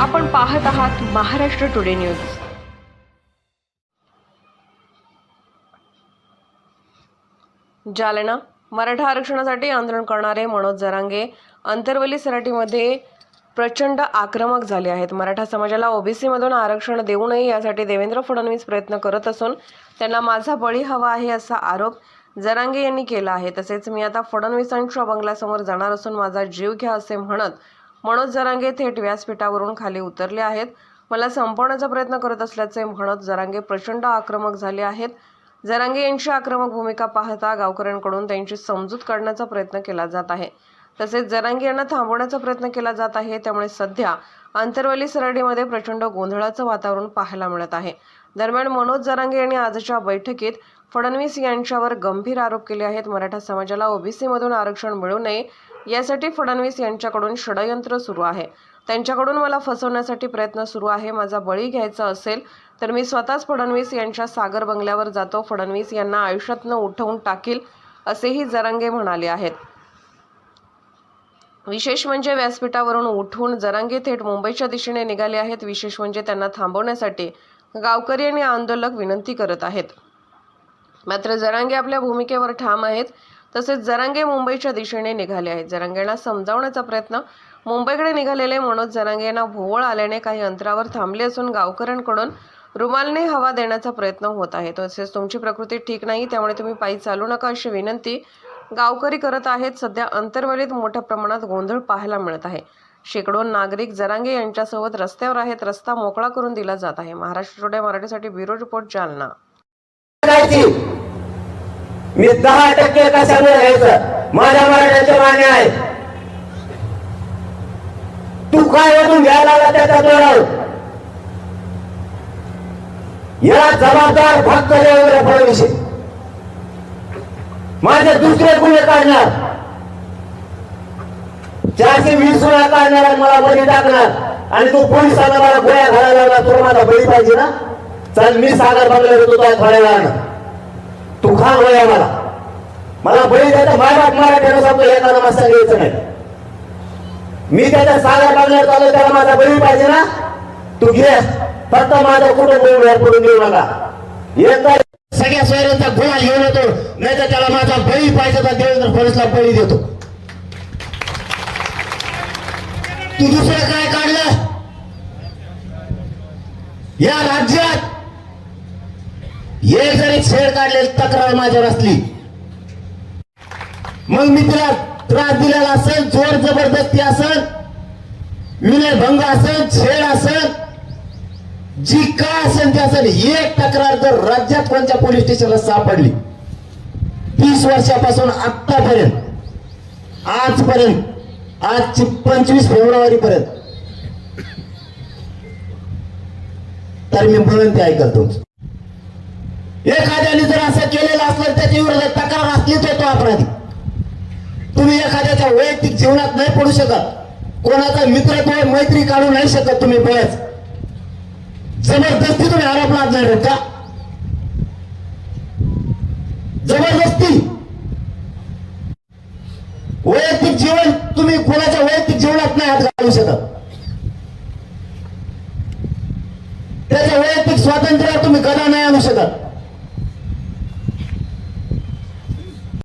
आपण पाहत आहात महाराष्ट्र टुडे न्यूज. जालना मराठा आरक्षणासाठी आंदोलन करणारे मनोज जरांगे अंतरवली सराटीमध्ये प्रचंड आक्रमक झाले आहेत. मराठा समाजाला ओबीसीमधून आरक्षण देऊ नये यासाठी देवेंद्र फडणवीस प्रयत्न करत असून त्यांना माझा बळी हवा आहे असा आरोप जरांगे यांनी केला आहे. तसेच मी आता फडणवीसांच्या बंगल्यासमोर जाणार असून माझा जीव घ्या असे म्हणत मनोज जरांगे थेट व्यासपीठावरून खाली उतरले आहेत. मला संपवण्याचा प्रयत्न करत असल्याचे म्हणत जरांगे प्रचंड आक्रमक झाले आहेत. जरांगे यांची आक्रमक भूमिका पाहता गावकऱ्यांकडून त्यांची समजूत काढण्याचा प्रयत्न केला जात आहे. तसेच जरांगे यांना थांबवण्याचा प्रयत्न केला जात आहे. त्यामुळे सध्या आंतरवली सरडीमध्ये प्रचंड गोंधळाचं वातावरण पाहायला मिळत आहे. दरम्यान मनोज जरांगे यांनी आजच्या बैठकीत फडणवीस यांच्यावर गंभीर आरोप केले आहेत. मराठा समाजाला ओबीसीमधून आरक्षण मिळू नये यासाठी फडणवीस यांच्याकडून षडयंत्र सुरू आहे. त्यांच्याकडून मला फसवण्यासाठी प्रयत्न सुरू आहे. माझा बळी घ्यायचा असेल तर मी स्वतःच फडणवीस यांच्या सागर बंगल्यावर जातो. फडणवीस यांना आयुष्यातनं उठवून टाकील असेही जरांगे म्हणाले आहेत. विशेष म्हणजे व्यासपीठावरून उठून जरांगे थेट मुंबईच्या दिशेने निघाले आहेत. विशेष म्हणजे त्यांना थांबवण्यासाठी गावकरी आणि आंदोलक विनंती करत आहेत. मात्र जरांगे आपल्या भूमिकेवर ठाम आहेत. तसेच जरांगे मुंबईच्या दिशेने निघाले आहेत. जरांगेला समजावण्याचा प्रयत्न. मुंबईकडे निघालेले मनोज जरांगे यांना भोवळ आल्याने काही अंतरावर थांबले असून गावकऱ्यांकडून रुमालने हवा देण्याचा प्रयत्न होत आहे. तसेच तुमची प्रकृती ठीक नाही त्यामुळे तुम्ही पायी चालू नका अशी विनंती गावकरी करत आहेत. सध्या अंतर्वलीत मोठ्या प्रमाणात गोंधळ पाहायला मिळत आहे. शेकडो नागरिक जरांगे यांच्यासोबत रस्त्यावर आहेत. रस्ता मोकळा करून दिला जात आहे. महाराष्ट्र टुडे मराठीसाठी ब्युरो रिपोर्ट जालना. मी दहा टक्के कशामुळे घ्यायचं? माझ्या मराठ्याचे मान्य आहे. तू काय वाटून घ्यायला लागला त्याचा तोडाव याला जबाबदार फक्त देवेंद्र फडणवीस. माझे दुसरे गुन्हे काढणार. चारशे वीस वेळा काढणार आणि मला बळी टाकणार. आणि तू पोलिसांना मला गोळ्या घालायला लागला तुला माझा बळी पाहिजे ना? चल मी सागर बंगल्यावर येतो तुला थोड्या वेळानं तू खा मला. मला बळी त्याचा मायबाप बाप मराठ्यानं सांगतो एका नमस्कार घ्यायचं नाही. मी त्याच्या साध्या बंगल्यावर चालू त्याला माझा बळी पाहिजे ना? तू घे. फक्त माझं कुटुंब वेळ पडून देऊ नका एकदा सगळ्या सोयऱ्यांचा गुन्हा घेऊन येतो नाही तर त्याला माझा बळी पाहिजे तर देवेंद्र फडणवीसला बळी देतो. तू दुसरं काय काढलं? या राज्यात हे जरी छेड काढलेली तक्रार माझ्यावर असली मग मी तिला त्रास दिलेला असेल जोर जबरदस्ती असेल विनयभंग असेल छेड असेल जी काय असेल ते असेल एक तक्रार जर राज्यात कोणत्या पोलीस स्टेशनला सापडली तीस वर्षापासून आतापर्यंत आजपर्यंत आजची पंचवीस फेब्रुवारी पर्यंत तर मी म्हणून ते ऐकतो एखाद्याने जर असं केलेलं असलं त्याच्या विरोधात तक्रार असलीच होतो अपराधी. तुम्ही एखाद्याच्या वैयक्तिक जीवनात नाही पडू शकत. कोणाचा मित्रत्व मैत्री काढू नाही शकत तुम्ही बळच. जबरदस्ती तुम्ही आरोप लादणार का? जबरदस्ती. वैयक्तिक जीवन तुम्ही कोणाच्या वैयक्तिक जीवनात नाही हात घालू शकत. त्याच्या वैयक्तिक स्वातंत्र्यावर तुम्ही गदा नाही आणू शकत.